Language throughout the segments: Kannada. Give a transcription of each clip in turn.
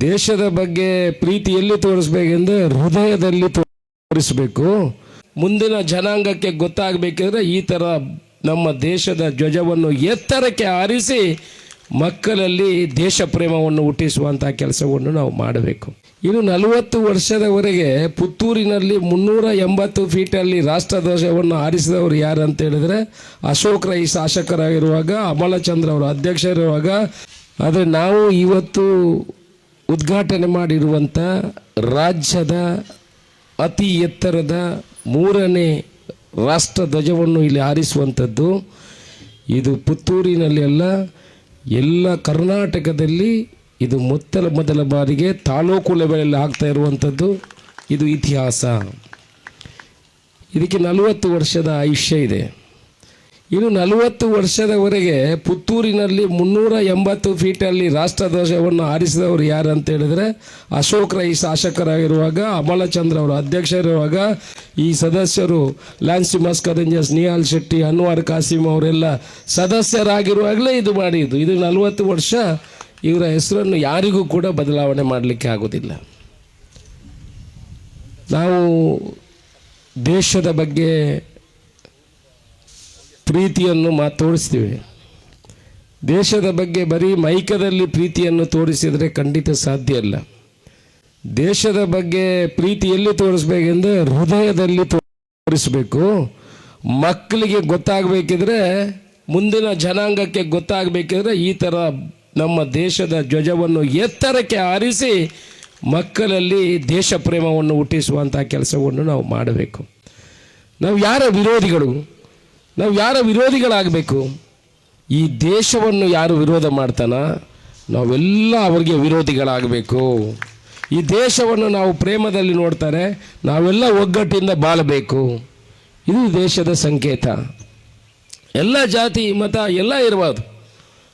ದೇಶದ ಬಗ್ಗೆ ಪ್ರೀತಿ ಎಲ್ಲಿ ತೋರಿಸ್ಬೇಕೆಂದ್ರೆ ಹೃದಯದಲ್ಲಿ ತೋರಿಸಬೇಕು. ಮುಂದಿನ ಜನಾಂಗಕ್ಕೆ ಗೊತ್ತಾಗಬೇಕಿದ್ರೆ ಈ ಥರ ನಮ್ಮ ದೇಶದ ಧ್ವಜವನ್ನು ಎತ್ತರಕ್ಕೆ ಆರಿಸಿ ಮಕ್ಕಳಲ್ಲಿ ದೇಶ ಪ್ರೇಮವನ್ನು ಹುಟ್ಟಿಸುವಂಥ ಕೆಲಸವನ್ನು ನಾವು ಮಾಡಬೇಕು. ಇನ್ನು ನಲವತ್ತು ವರ್ಷದವರೆಗೆ ಪುತ್ತೂರಿನಲ್ಲಿ ಮುನ್ನೂರ ಎಂಬತ್ತು ಫೀಟಲ್ಲಿ ರಾಷ್ಟ್ರಧ್ವಜವನ್ನು ಆರಿಸಿದವರು ಯಾರು ಅಂತ ಹೇಳಿದ್ರೆ ಅಶೋಕ್ ರೈ ಶಾಸಕರಾಗಿರುವಾಗ, ಅಮಲಚಂದ್ರ ಅವರು ಅಧ್ಯಕ್ಷರಿರುವಾಗ. ಆದರೆ ನಾವು ಇವತ್ತು ಉದ್ಘಾಟನೆ ಮಾಡಿರುವಂಥ ರಾಜ್ಯದ ಅತಿ ಎತ್ತರದ ಮೂರನೇ ರಾಷ್ಟ್ರ ಧ್ವಜವನ್ನು ಇಲ್ಲಿ ಹಾರಿಸುವಂಥದ್ದು. ಇದು ಪುತ್ತೂರಿನಲ್ಲಿ ಅಲ್ಲ, ಎಲ್ಲ ಕರ್ನಾಟಕದಲ್ಲಿ ಇದು ಮೊತ್ತಲ ಮೊದಲ ಬಾರಿಗೆ ತಾಲೂಕು ಲೆವೆಲಲ್ಲಿ ಆಗ್ತಾ ಇರುವಂಥದ್ದು. ಇದು ಇತಿಹಾಸ. ಇದಕ್ಕೆ ನಲವತ್ತು ವರ್ಷದ ಆಯುಷ್ಯ ಇದೆ. ಇನ್ನು ನಲವತ್ತು ವರ್ಷದವರೆಗೆ ಪುತ್ತೂರಿನಲ್ಲಿ ಮುನ್ನೂರ ಎಂಬತ್ತು ಫೀಟಲ್ಲಿ ರಾಷ್ಟ್ರಧ್ವಜವನ್ನು ಆರಿಸಿದವರು ಯಾರು ಅಂತ ಹೇಳಿದ್ರೆ ಅಶೋಕ್ ರೈ ಶಾಸಕರಾಗಿರುವಾಗ, ಅಮಲಚಂದ್ರ ಅವರು ಅಧ್ಯಕ್ಷರಿರುವಾಗ, ಈ ಸದಸ್ಯರು ಲ್ಯಾನ್ಸಿ ಮಸ್ಕರಂಜಸ್ ನಿಹಾಲ್ ಶೆಟ್ಟಿ, ಅನ್ವರ್ ಕಾಸಿಮ್ ಅವರೆಲ್ಲ ಸದಸ್ಯರಾಗಿರುವಾಗಲೇ ಇದು ಮಾಡಿದ್ದು. ಇದು ನಲವತ್ತು ವರ್ಷ ಇವರ ಹೆಸರನ್ನು ಯಾರಿಗೂ ಕೂಡ ಬದಲಾವಣೆ ಮಾಡಲಿಕ್ಕೆ ಆಗೋದಿಲ್ಲ. ನಾವು ದೇಶದ ಬಗ್ಗೆ ಪ್ರೀತಿಯನ್ನು ಮಾ ತೋರಿಸ್ತೀವಿ. ದೇಶದ ಬಗ್ಗೆ ಬರೀ ಮೈಕದಲ್ಲಿ ಪ್ರೀತಿಯನ್ನು ತೋರಿಸಿದರೆ ಖಂಡಿತ ಸಾಧ್ಯ ಇಲ್ಲ. ದೇಶದ ಬಗ್ಗೆ ಪ್ರೀತಿ ಎಲ್ಲಿ ತೋರಿಸ್ಬೇಕೆಂದ್ರೆ ಹೃದಯದಲ್ಲಿ ತೋರಿಸಬೇಕು. ಮಕ್ಕಳಿಗೆ ಗೊತ್ತಾಗಬೇಕಿದ್ರೆ, ಮುಂದಿನ ಜನಾಂಗಕ್ಕೆ ಗೊತ್ತಾಗಬೇಕಿದ್ರೆ ಈ ಥರ ನಮ್ಮ ದೇಶದ ಧ್ವಜವನ್ನು ಎತ್ತರಕ್ಕೆ ಆರಿಸಿ ಮಕ್ಕಳಲ್ಲಿ ದೇಶ ಪ್ರೇಮವನ್ನು ಹುಟ್ಟಿಸುವಂಥ ಕೆಲಸವನ್ನು ನಾವು ಮಾಡಬೇಕು. ನಾವು ಯಾರ ವಿರೋಧಿಗಳು? ನಾವು ಯಾರ ವಿರೋಧಿಗಳಾಗಬೇಕು? ಈ ದೇಶವನ್ನು ಯಾರು ವಿರೋಧ ಮಾಡ್ತಾನ? ನಾವೆಲ್ಲ ಅವರಿಗೆ ವಿರೋಧಿಗಳಾಗಬೇಕು. ಈ ದೇಶವನ್ನು ನಾವು ಪ್ರೇಮದಲ್ಲಿ ನೋಡ್ತಾರೆ, ನಾವೆಲ್ಲ ಒಗ್ಗಟ್ಟಿಂದ ಬಾಳಬೇಕು. ಇದು ದೇಶದ ಸಂಕೇತ. ಎಲ್ಲ ಜಾತಿ, ಮತ, ಎಲ್ಲ ಇರಬಾರ್ದು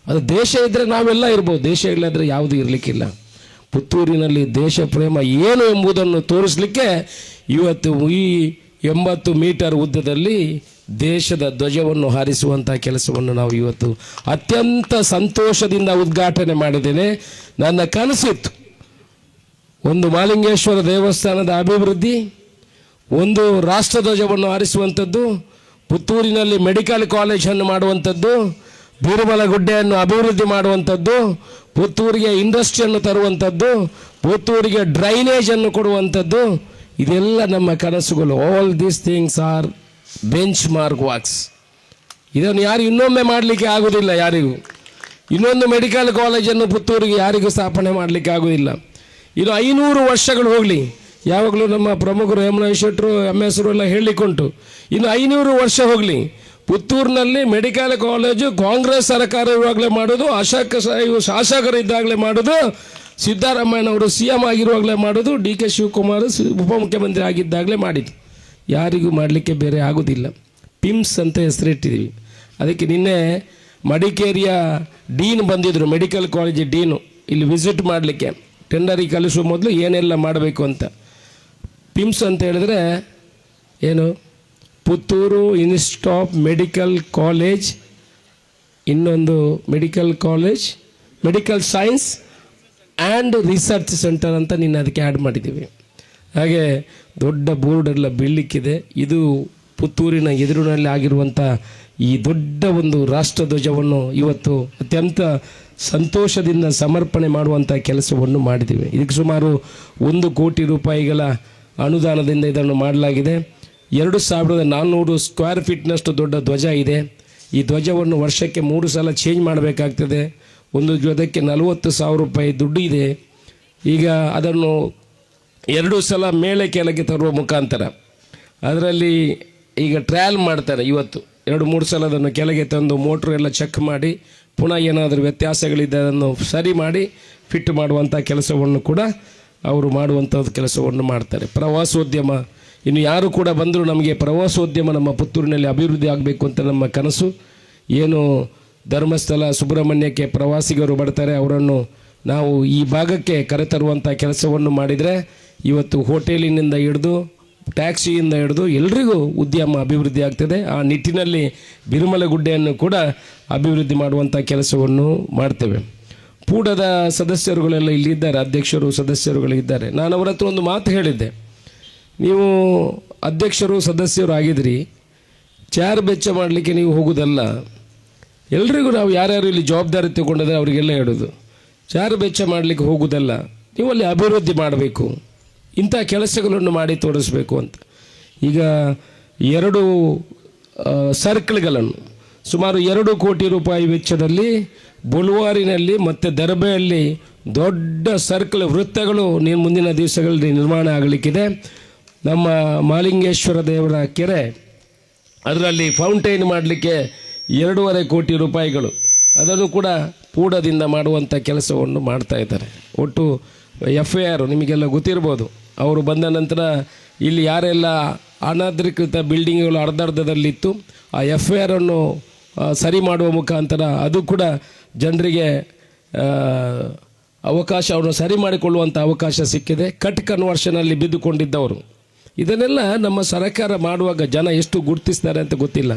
ಅದು ದೇಶ ಇದ್ದರೆ ನಾವೆಲ್ಲ ಇರ್ಬೋದು. ದೇಶ ಇಲ್ಲದ್ರೆ ಯಾವುದು ಇರಲಿಕ್ಕಿಲ್ಲ. ಪುತ್ತೂರಿನಲ್ಲಿ ದೇಶ ಪ್ರೇಮ ಏನು ಎಂಬುದನ್ನು ತೋರಿಸಲಿಕ್ಕೆ ಇವತ್ತು ಈ ಎಂಬತ್ತು ಮೀಟರ್ ಉದ್ದದಲ್ಲಿ ದೇಶದ ಧ್ವಜವನ್ನು ಹಾರಿಸುವಂಥ ಕೆಲಸವನ್ನು ನಾವು ಇವತ್ತು ಅತ್ಯಂತ ಸಂತೋಷದಿಂದ ಉದ್ಘಾಟನೆ ಮಾಡಿದ್ದೇನೆ. ನನ್ನ ಕನಸಿತ್ತು. ಒಂದು ಮಾಲಿಂಗೇಶ್ವರ ದೇವಸ್ಥಾನದ ಅಭಿವೃದ್ಧಿ, ಒಂದು ರಾಷ್ಟ್ರಧ್ವಜವನ್ನು ಹಾರಿಸುವಂಥದ್ದು, ಪುತ್ತೂರಿನಲ್ಲಿ ಮೆಡಿಕಲ್ ಕಾಲೇಜನ್ನು ಮಾಡುವಂಥದ್ದು ಬೀರಮಲಗುಡ್ಡೆಯನ್ನು ಅಭಿವೃದ್ಧಿ ಮಾಡುವಂಥದ್ದು, ಪುತ್ತೂರಿಗೆ ಇಂಡಸ್ಟ್ರಿಯನ್ನು ತರುವಂಥದ್ದು, ಪುತ್ತೂರಿಗೆ ಡ್ರೈನೇಜನ್ನು ಕೊಡುವಂಥದ್ದು ಇದೆಲ್ಲ ನಮ್ಮ ಕನಸುಗಳು. All these things are benchmark walks ಇದನ್ನು ಯಾರು ಇನ್ನೊಮ್ಮೆ ಮಾಡಲಿಕ್ಕೆ ಆಗೋದಿಲ್ಲ ಯಾರಿಗೂ. ಇನ್ನೊಂದು ಮೆಡಿಕಲ್ ಕಾಲೇಜನ್ನು ಪುತ್ತೂರಿಗೆ ಯಾರಿಗೂ ಸ್ಥಾಪನೆ ಮಾಡಲಿಕ್ಕೆ ಆಗೋದಿಲ್ಲ. ಇದು ಐನೂರು ವರ್ಷಗಳು ಹೋಗಲಿ. ಯಾವಾಗಲೂ ನಮ್ಮ ಪ್ರಮುಖರು ಯಮುನಾ ಶೆಟ್ಟರು ಎಂ ಎಸ್ ಎಲ್ಲ ಹೇಳಿಕೊಂಟು. ಇನ್ನು ಐನೂರು ವರ್ಷ ಹೋಗಲಿ. ಪುತ್ತೂರಿನಲ್ಲಿ ಮೆಡಿಕಲ್ ಕಾಲೇಜು ಕಾಂಗ್ರೆಸ್ ಸರ್ಕಾರ ಇವಾಗಲೇ ಮಾಡೋದು, ಅಶಾಕ ಶಾಸಕರು ಶಾಸಕರಿದ್ದಾಗಲೇ ಮಾಡೋದು ಸಿದ್ದರಾಮಯ್ಯನವರು ಸಿ ಎಂ ಆಗಿರುವಾಗಲೇ ಮಾಡೋದು, ಡಿ ಕೆ ಶಿವಕುಮಾರ್ ಉಪಮುಖ್ಯಮಂತ್ರಿ ಆಗಿದ್ದಾಗಲೇ ಮಾಡಿದ್ದು. ಯಾರಿಗೂ ಮಾಡಲಿಕ್ಕೆ ಬೇರೆ ಆಗೋದಿಲ್ಲ. ಪಿಮ್ಸ್ ಅಂತ ಹೆಸರಿಟ್ಟಿದ್ದೀವಿ ಅದಕ್ಕೆ ನಿನ್ನೆ ಮಡಿಕೇರಿಯ ಡೀನ್ ಬಂದಿದ್ದರು ಮೆಡಿಕಲ್ ಕಾಲೇಜ್ ಡೀನು. ಇಲ್ಲಿ ವಿಸಿಟ್ ಮಾಡಲಿಕ್ಕೆ. ಟೆಂಡರಿಗೆ ಕಲಿಸುವ ಮೊದಲು ಏನೆಲ್ಲ ಮಾಡಬೇಕು ಅಂತ. ಪಿಮ್ಸ್ ಅಂತ ಹೇಳಿದ್ರೆ ಏನು? Puttur institute of medical college, ಇನ್ನೊಂದು medical college, medical science and research centre ಅಂತ ನಿನ್ನ ಅದಕ್ಕೆ ಆ್ಯಡ್ ಮಾಡಿದ್ದೀವಿ. ಹಾಗೆ ದೊಡ್ಡ ಬೋರ್ಡ್ ಎಲ್ಲ ಬೀಳಲಿಕ್ಕಿದೆ. ಇದು ಪುತ್ತೂರಿನ ಎದುರಿನಲ್ಲಿ ಆಗಿರುವಂಥ ಈ ದೊಡ್ಡ ಒಂದು ರಾಷ್ಟ್ರಧ್ವಜವನ್ನು ಇವತ್ತು ಅತ್ಯಂತ ಸಂತೋಷದಿಂದ ಸಮರ್ಪಣೆ ಮಾಡುವಂಥ ಕೆಲಸವನ್ನು ಮಾಡಿದ್ದೀವಿ. ಇದಕ್ಕೆ ಸುಮಾರು ಒಂದು ಕೋಟಿ ರೂಪಾಯಿಗಳ ಅನುದಾನದಿಂದ ಇದನ್ನು ಮಾಡಲಾಗಿದೆ. ಎರಡು ಸಾವಿರದ ನಾನ್ನೂರು ಸ್ಕ್ವೇರ್ ಫೀಟ್ನಷ್ಟು ದೊಡ್ಡ ಧ್ವಜ ಇದೆ. ಈ ಧ್ವಜವನ್ನು ವರ್ಷಕ್ಕೆ ಮೂರು ಸಲ ಚೇಂಜ್ ಮಾಡಬೇಕಾಗ್ತದೆ. ಒಂದು ಜೊತೆಗೆ ನಲವತ್ತು ಸಾವಿರ ರೂಪಾಯಿ ದುಡ್ಡು ಇದೆ. ಈಗ ಅದನ್ನು ಎರಡು ಸಲ ಮೇಲೆ ಕೆಳಗೆ ತರುವ ಮುಖಾಂತರ. ಅದರಲ್ಲಿ ಈಗ ಟ್ರಯಲ್ ಮಾಡ್ತಾರೆ ಇವತ್ತು. ಎರಡು, ಮೂರು ಸಲ ಅದನ್ನು ಕೆಳಗೆ ತಂದು ಮೋಟ್ರ್ ಎಲ್ಲ ಚೆಕ್ ಮಾಡಿ, ಪುನಃ ಏನಾದರೂ ವ್ಯತ್ಯಾಸಗಳಿದ್ದರೆ ಅದನ್ನು ಸರಿ ಮಾಡಿ ಫಿಟ್ ಮಾಡುವಂಥ ಕೆಲಸವನ್ನು ಕೂಡ ಅವರು ಮಾಡುವಂಥದ್ದು ಕೆಲಸವನ್ನು ಮಾಡ್ತಾರೆ. ಪ್ರವಾಸೋದ್ಯಮ, ಇನ್ನು ಯಾರು ಕೂಡ ಬಂದರೂ ನಮಗೆ ಪ್ರವಾಸೋದ್ಯಮ ನಮ್ಮ ಪುತ್ತೂರಿನಲ್ಲಿ ಅಭಿವೃದ್ಧಿ ಆಗಬೇಕು ಅಂತ ನಮ್ಮ ಕನಸು. ಏನು ಧರ್ಮಸ್ಥಳ ಸುಬ್ರಹ್ಮಣ್ಯಕ್ಕೆ ಪ್ರವಾಸಿಗರು ಬರ್ತಾರೆ. ಅವರನ್ನು ನಾವು ಈ ಭಾಗಕ್ಕೆ ಕರೆತರುವಂಥ ಕೆಲಸವನ್ನು ಮಾಡಿದರೆ ಇವತ್ತು ಹೋಟೆಲಿನಿಂದ ಹಿಡಿದು, ಟ್ಯಾಕ್ಸಿಯಿಂದ ಹಿಡಿದು ಎಲ್ರಿಗೂ ಉದ್ಯಮ ಅಭಿವೃದ್ಧಿ ಆಗ್ತದೆ. ಆ ನಿಟ್ಟಿನಲ್ಲಿ ಬಿರುಮಲಗುಡ್ಡೆಯನ್ನು ಕೂಡ ಅಭಿವೃದ್ಧಿ ಮಾಡುವಂಥ ಕೆಲಸವನ್ನು ಮಾಡ್ತೇವೆ. ಪೂಡದ ಸದಸ್ಯರುಗಳೆಲ್ಲ ಇಲ್ಲಿದ್ದಾರೆ, ಅಧ್ಯಕ್ಷರು ಸದಸ್ಯರುಗಳಿದ್ದಾರೆ. ನಾನು ಅವರ ಹತ್ರ ಒಂದು ಮಾತು ಹೇಳಿದ್ದೆ. ನೀವು ಅಧ್ಯಕ್ಷರು ಸದಸ್ಯರು ಆಗಿದ್ರಿ. ಚಾರ್ ಬೆಚ್ಚ ಮಾಡಲಿಕ್ಕೆ ನೀವು ಹೋಗುವುದಲ್ಲ ಎಲ್ರಿಗೂ ನಾವು ಯಾರ್ಯಾರು ಇಲ್ಲಿ ಜವಾಬ್ದಾರಿ ತಗೊಂಡಿದ್ರೆ ಅವರಿಗೆಲ್ಲ ಹೇಳೋದು. ಚಾರು ವೆಚ್ಚ ಮಾಡಲಿಕ್ಕೆ ಹೋಗುವುದಲ್ಲ ನೀವು ಅಲ್ಲಿ ಅಭಿವೃದ್ಧಿ ಮಾಡಬೇಕು. ಇಂಥ ಕೆಲಸಗಳನ್ನು ಮಾಡಿ ತೋರಿಸ್ಬೇಕು ಅಂತ. ಈಗ ಎರಡು ಸರ್ಕಲ್ಗಳನ್ನು ಸುಮಾರು ಎರಡು ಕೋಟಿ ರೂಪಾಯಿ ವೆಚ್ಚದಲ್ಲಿ ಬುಲ್ವಾರಿನಲ್ಲಿ ಮತ್ತು ದರ್ಬೆಯಲ್ಲಿ ದೊಡ್ಡ ಸರ್ಕಲ್ ವೃತ್ತಗಳು ನೀನು ಮುಂದಿನ ದಿವಸಗಳಲ್ಲಿ ನಿರ್ಮಾಣ ಆಗಲಿಕ್ಕಿದೆ. ನಮ್ಮ ಮಾಲಿಂಗೇಶ್ವರ ದೇವರ ಕೆರೆ, ಅದರಲ್ಲಿ ಫೌಂಟೈನ್ ಮಾಡಲಿಕ್ಕೆ ಎರಡೂವರೆ ಕೋಟಿ ರೂಪಾಯಿಗಳು. ಅದನ್ನು ಕೂಡ ಪೂಡದಿಂದ ಮಾಡುವಂಥ ಕೆಲಸವನ್ನು ಮಾಡ್ತಾ ಇದ್ದಾರೆ. ಒಟ್ಟು ಎಫ್ ಐ ಆರ್ ನಿಮಗೆಲ್ಲ ಗೊತ್ತಿರ್ಬೋದು. ಅವರು ಬಂದ ನಂತರ ಇಲ್ಲಿ ಯಾರೆಲ್ಲ ಅನಧಿಕೃತ ಬಿಲ್ಡಿಂಗ್ಗಳು ಅರ್ಧರ್ಧದಲ್ಲಿತ್ತು, ಆ ಎಫ್ ಐ ಆರನ್ನು ಸರಿ ಮಾಡುವ ಮುಖಾಂತರ ಅದು ಕೂಡ ಜನರಿಗೆ ಅವಕಾಶವನ್ನು ಸರಿ ಮಾಡಿಕೊಳ್ಳುವಂಥ ಅವಕಾಶ ಸಿಕ್ಕಿದೆ. ಕಟ್ ಕನ್ವರ್ಷನಲ್ಲಿ ಬಿದ್ದುಕೊಂಡಿದ್ದವರು. ಇದನ್ನೆಲ್ಲ ನಮ್ಮ ಸರ್ಕಾರ ಮಾಡುವಾಗ ಜನ ಎಷ್ಟು ಗುರುತಿಸ್ತಾರೆ ಅಂತ ಗೊತ್ತಿಲ್ಲ.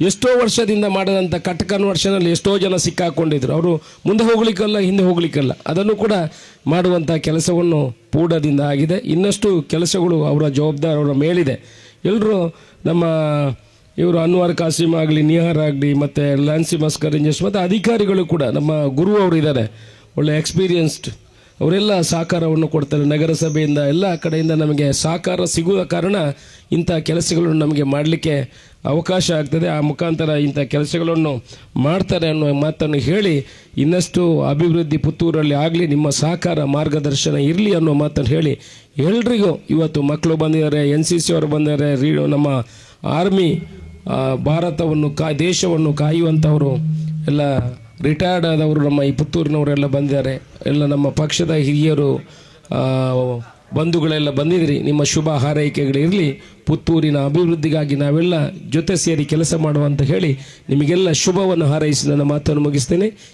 ಎಷ್ಟೋ ವರ್ಷದಿಂದ ಮಾಡಿದಂಥ ಕಟ್ ಕನ್ವರ್ಷನಲ್ಲಿ ಎಷ್ಟೋ ಜನ ಸಿಕ್ಕಾಕೊಂಡಿದ್ರು. ಅವರು ಮುಂದೆ ಹೋಗ್ಲಿಕ್ಕಲ್ಲ, ಹಿಂದೆ ಹೋಗ್ಲಿಕ್ಕಲ್ಲ. ಅದನ್ನು ಕೂಡ ಮಾಡುವಂಥ ಕೆಲಸವನ್ನು ಪೂಡದಿಂದ ಆಗಿದೆ. ಇನ್ನಷ್ಟು ಕೆಲಸಗಳು ಅವರ ಜವಾಬ್ದಾರಿ ಅವರ ಮೇಲಿದೆ. ಎಲ್ಲರೂ ನಮ್ಮ ಇವರು ಅನ್ವರ್ ಕಾಸಿಮ್ ಆಗಲಿ, ನಿಹಾರ್ ಆಗಲಿ, ಮತ್ತು ಲ್ಯಾನ್ಸಿ ಮಸ್ಕರ್ ಇಂಜಸ್ ಮತ್ತು ಅಧಿಕಾರಿಗಳು ಕೂಡ ನಮ್ಮ ಗುರು ಅವರು ಇದ್ದಾರೆ. ಒಳ್ಳೆ ಎಕ್ಸ್ಪೀರಿಯನ್ಸ್ಡ್ ಅವರೆಲ್ಲ ಸಹಕಾರವನ್ನು ಕೊಡ್ತಾರೆ ನಗರಸಭೆಯಿಂದ ಎಲ್ಲ ಕಡೆಯಿಂದ ನಮಗೆ ಸಹಕಾರ ಸಿಗುವ ಕಾರಣ ಇಂಥ ಕೆಲಸಗಳನ್ನು ನಮಗೆ ಮಾಡಲಿಕ್ಕೆ ಅವಕಾಶ ಆಗ್ತದೆ. ಆ ಮುಖಾಂತರ ಇಂಥ ಕೆಲಸಗಳನ್ನು ಮಾಡ್ತಾರೆ ಅನ್ನೋ ಮಾತನ್ನು ಹೇಳಿ ಇನ್ನಷ್ಟು ಅಭಿವೃದ್ಧಿ ಪುತ್ತೂರಲ್ಲಿ ಆಗಲಿ, ನಿಮ್ಮ ಸಹಕಾರ ಮಾರ್ಗದರ್ಶನ ಇರಲಿ ಅನ್ನೋ ಮಾತನ್ನು ಹೇಳಿ ಎಲ್ರಿಗೂ ಇವತ್ತು ಮಕ್ಕಳು ಬಂದಿದ್ದಾರೆ, ಎನ್ ಸಿ ಸಿ ಅವರು ಬಂದಿದ್ದಾರೆ, ರೀ ನಮ್ಮ ಆರ್ಮಿ ಭಾರತವನ್ನು ಕಾ, ದೇಶವನ್ನು ಕಾಯುವಂಥವರು ಎಲ್ಲ ರಿಟೈರ್ಡ್ ಆದವರು ನಮ್ಮ ಈ ಪುತ್ತೂರಿನವರೆಲ್ಲ ಬಂದಿದ್ದಾರೆ. ಎಲ್ಲ ನಮ್ಮ ಪಕ್ಷದ ಹಿರಿಯರು ಬಂಧುಗಳೆಲ್ಲ ಬಂದಿದ್ರಿ ನಿಮ್ಮ ಶುಭ ಹಾರೈಕೆಗಳಿರಲಿ ಪುತ್ತೂರಿನ ಅಭಿವೃದ್ಧಿಗಾಗಿ ನಾವೆಲ್ಲ ಜೊತೆ ಸೇರಿ ಕೆಲಸ ಮಾಡುವಂತ ಹೇಳಿ ನಿಮಗೆಲ್ಲ ಶುಭವನ್ನು ಹಾರೈಸಿ ನನ್ನ ಮಾತನ್ನು ಮುಗಿಸ್ತೇನೆ.